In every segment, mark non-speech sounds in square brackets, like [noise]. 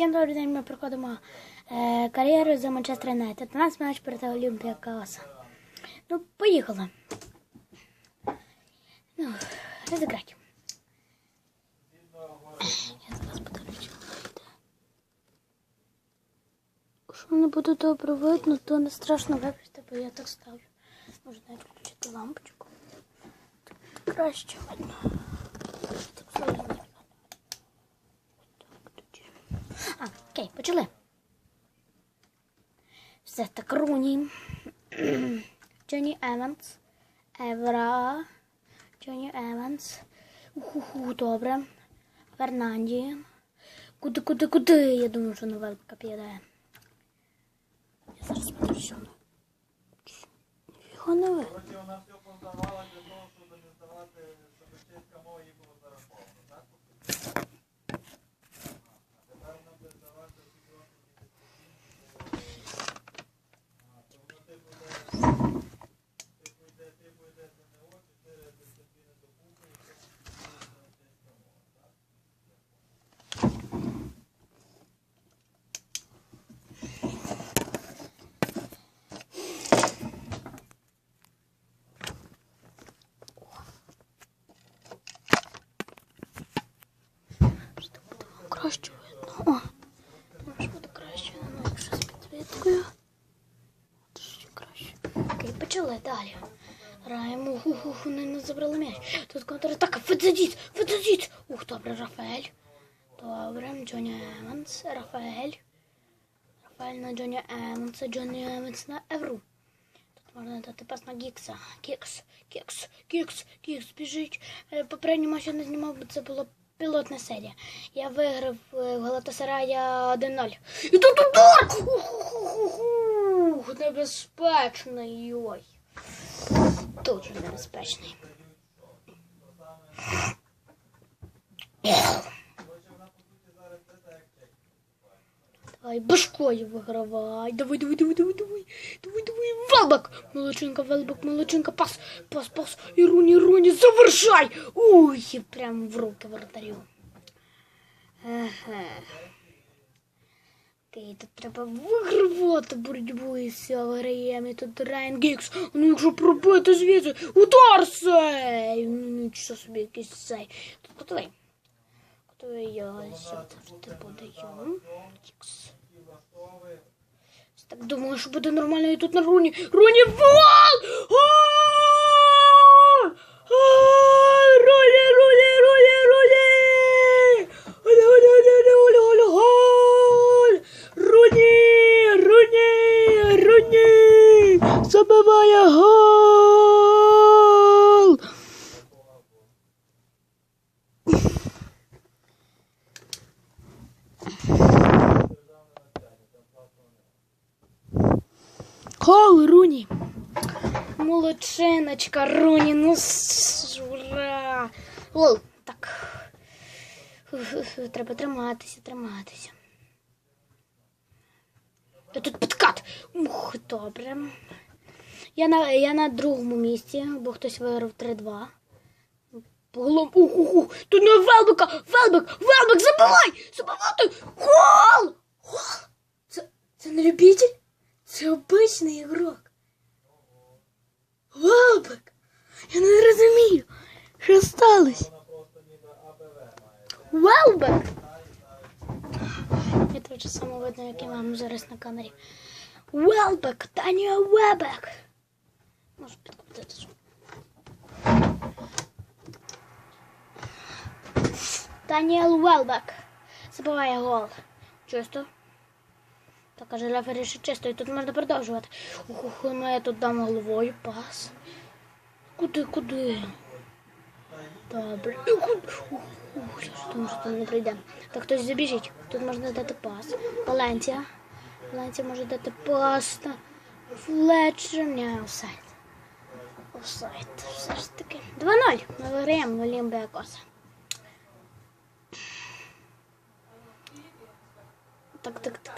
Всім добрий день, ми проходимо е, кар'єру за Манчестер Юнайтед. У нас матч проти Олімпіакоса. Ну, поїхали. Ну, розіграти. Я зараз подивлюся. Якщо не буде добре видно, то не страшно вибачте, бо я так ставлю. Можна навіть включити лампочку. Краще видно. Так, тоді. А, окей, почали. Все так Руні. Джонні Еванс. Евра. Джонні Еванс. Уху, добре. Фернанді. Куди, куди, куди? Я думаю, що новелка піде. Я зараз подивлюся. Його не видно. Коротше, вона все поздавала для того, щоб не здавати, щоб мова їй було зараховано, так? А тепер вона буде здавати всі кроки А, то воно типу йде, типу йде, типу йде ЗНО, 4 дисципліни до букви, і це чеська мова, так? Краще видно. О, може буде краще, ну якщо з підсвіткою. Трошки краще. Окей, почали далі. Граємо. Ух, вони не забрали м'яч. Тут контратака. Федзадіт! Федзадіт! Ух, добре, Рафаель. Добре, Джоні Еванс, Рафаель. Рафаель на Джоні Еванса, Джоні Еванс на Евру. Можна дати пас на Гікса. Гікс, Гікс, Гікс, Гікс, біжить. Е, Попередній матч я не знімав, бо це була пілотна серія. Я виграв е, Галатасарая 1-0. І тут удар! Небезпечний, ой. Дуже небезпечний. Давай, башкою вигравай. Давай, давай, давай, давай, давай. Давай, давай. Велбек. Молодчинка, Велбек, молодчинка. Пас, пас, пас. І руні, руні, завершай. І прям в руки вратарю. Ага. Окей, тут треба вигравати боротьбу і все, виграємо. І тут Райан Гікс. Ну, якщо пробити звідси, удар сей. Ну, нічого собі якийсь сей. Тут кутовий. Кутовий я завжди подаю. Гікс. Так думаю, що буде нормально і тут на руні. Руні вол! Рулі, рулі, рулі! оле, оле, гол! Руні, руні, руні! Забиває! Гол, Молодчиночка, Руні, ну ура! Гол, так. [laughs] Треба триматися, триматися. Та тут підкат. Ух, добре. Я на, я на другому місці, бо хтось виграв 3-2. Голом. Ух, ух, ух. Тут на Велбека! Велбек! Велбек! Забивай! Забивати! Гол! Гол! Це, це не любитель? Це обичний ігрок. Велбек! Я не розумію, що сталося. Велбек! Я так само видно, як я вам зараз на камері. Велбек! Таня Вебек! Можу підкрутити. звук. Даніел Велбек забиває гол. Чисто. Так, каже рефері, що чисто, і тут можна продовжувати. Ух, ну я тут дам головою пас. Куди, куди? Добре. Ух, ух, думаю, що там не прийде. Так, хтось забіжить. Тут можна дати пас. Валенція. Валенція може дати пас Флетчер. Ні, офсайд. Офсайд. Все ж таки. 2-0. Ми виграємо Олімпіакоса. Так, так, так, так, так.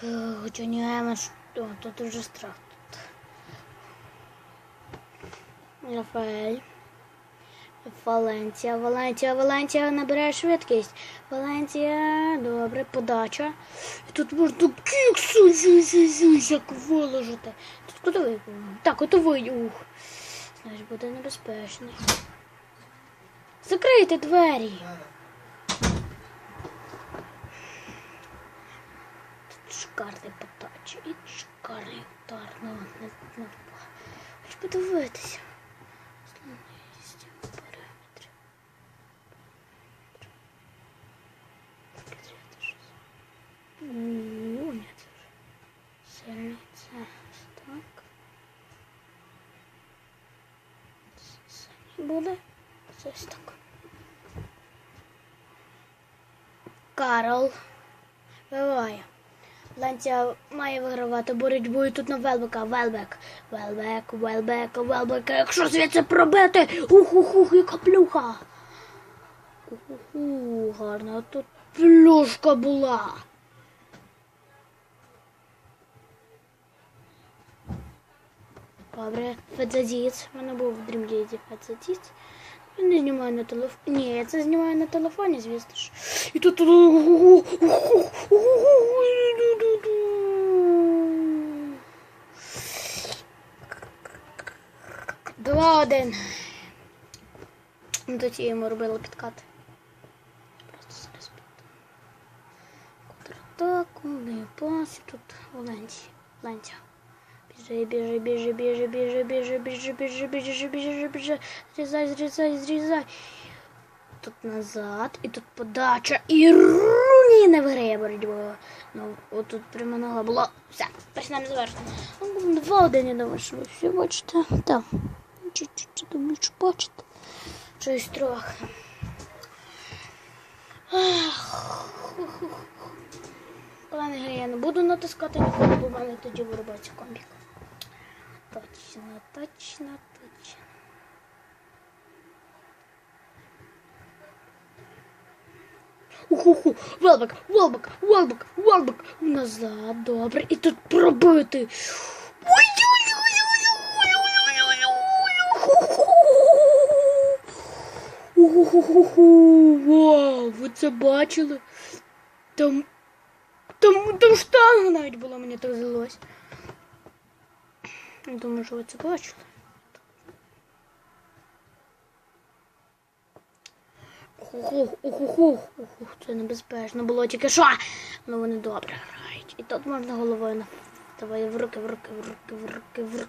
Так, так, так. Джоні О, тут уже страх. Тут. Рафаель. Валенція, Валенція, Валенція набирає швидкість. Валенція, добре, подача. І тут можна кіксу як виложити. Тут кутовий. Так, кутовий. Ух. Значить, буде небезпечний. Закрийте двері. шикарний подачі і шикарний удар на не Хоч подивитися. Ну, нет уже. Сельница. Так. Буде. Щось так. Карл. Бывает. Ланця має вигравати боротьбу і тут на Велбека. Велбек. Велбек, Велбек, Велбек. Якщо звідси пробити. Ух-ух-ух, яка плюха. Ух-ух, гарна тут плюшка була. Добре, Федзадіц. У мене був в дрімлізі Федзадіц. Я не знімаю на телефоні. Ні, я це знімаю на телефоні, звісно ж. І тут. Два один. Ну, Тоді йому робили підкати. Просто зараз під. Контратаку, не пас, і тут Валенсія. Валенсія. Біжи, біжи, біжи, біжи, біжи, біжи, біжи, біжи, біжи, біжи, біжи. Зрізай, зрізай, зрізай. Тут назад, і тут подача, і руні не виграє боротьбу. Ну, отут прямо нога була. Все, почнемо завершити. Ну, Два один, я думаю, що ви бачите. Так. Чуть-чуть, думаю, що бачите. Щось трохи. Пане я не буду натискати ніколи, бо в мене тоді виробиться комбік. Точно, точно, точно. Уху-ху, Велбек, Велбек, Велбек, Велбек. Назад, добре. І тут пробити. Уху-ху-ху. Вау, ви це бачили? Там, там, там штанга навіть була, мені так здалось. Думаю, що ви це бачили. Ух, ух, ух, ух, ух, це небезпечно було тільки що. Ну вони добре грають. І тут можна головою на. Давай в руки, в руки, в руки, в руки, в руки.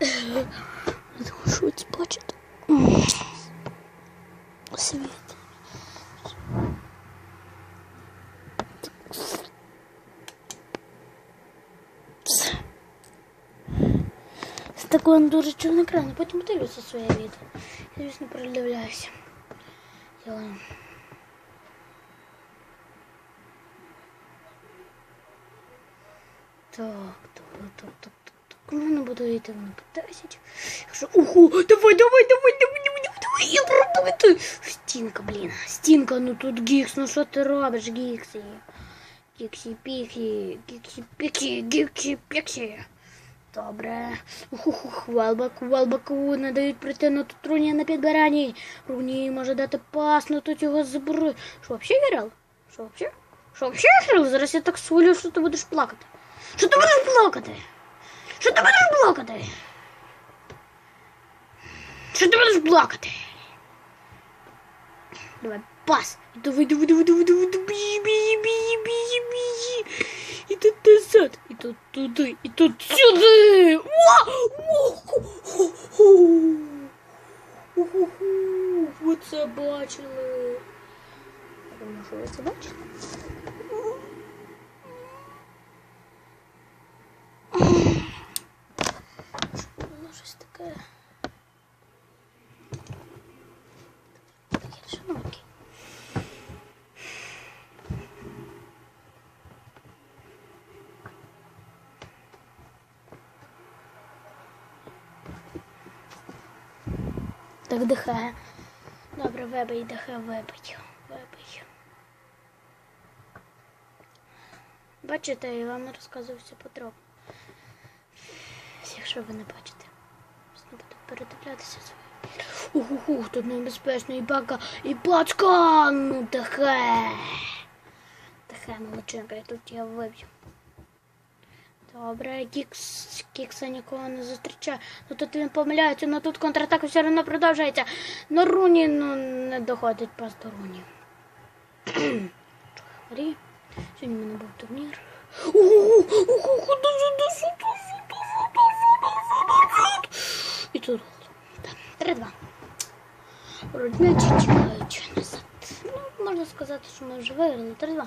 Шути плачет. Свет. С Такой он дурачок на экране, потім дивлюся своє відео. Я, звісно, передивляюся. Делаем. Так, так, так, так. Ну, не буду йти на 10. Уху, давай, давай, давай, давай, давай, давай, я пробити. Стінка, блін. Стінка, ну тут Гікс, ну що ти робиш, Гіксі? Гіксі, піксі, Гіксі, піксі, Гіксі, піксі. Добре. Уху, Велбак, Велбаку не дають прийти на тут Руні на підбиранні. Руні може дати пас, ну тут його забери. Що, взагалі вірил? Що, взагалі? Що, взагалі вірил? Зараз я так свалю, що ти будеш плакати. Що ти будеш плакати? Що ти будеш плакати? Що ти будеш плакати? Давай, пас. Давай, давай, давай, давай, давай, давай, біжи, біжи, біжи, біжи, біжи. І тут назад, і тут туди, і тут сюди. О! О! Ху, ху. Уху. Ви це бачили? думаю, що ви це бачите. Так дихає. Добре, вибий, дихай, вибий. Вибий. Бачите, я вам розказую все подробно. Якщо ви не бачите, не буду передивлятися своє. Ух, тут небезпечно і бака, і пачка. Ну таке. Таке молодчинка, і тут я виб'ю. Добре, Кікс, Кікса нікого не зустрічає. Ну тут він помиляється, але тут контратака все одно продовжується. Но Руні ну, не доходить просто Руні. [clears throat] Чухарі. Сьогодні в мене був турнір. І тут гол. Так, 3-2. Родничі чекають назад. Ну, можна сказати, що ми вже виграли. 3-2.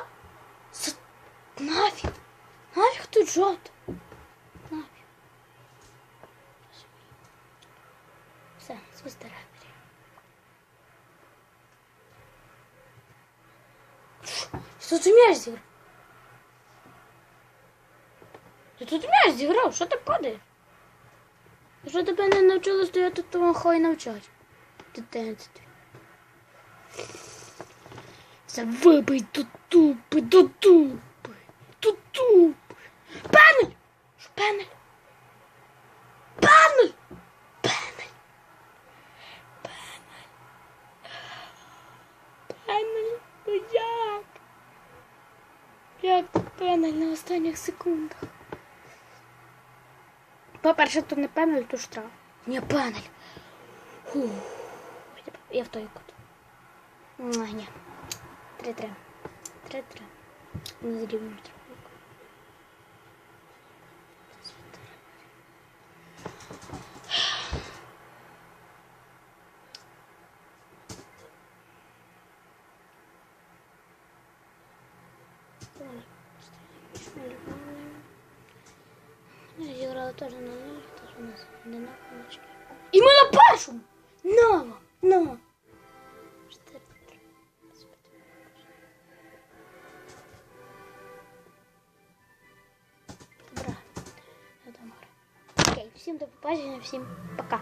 Headshot! На. Все, звезда Что ты меня сделал? Ти тут м'яч зіграв, Что ты падаєш? Что тебе не навчилось, то я тут того хай навчать. Дитинстві. Це тупый доту, пидоту. Останніх секундах? По-перше, то не пенель, то штраф. Ні, пенель. Фу. Я в той кут. Муа, Ні. Три-три. Три-три. Не зрівнюю трохи. Я зіграла теж на ноль, теж у нас одинаково очки. І ми на першому! Нова! Нова! Чотири, три. Господи. Добре. Я дома. Окей, всім до побачення, всім пока.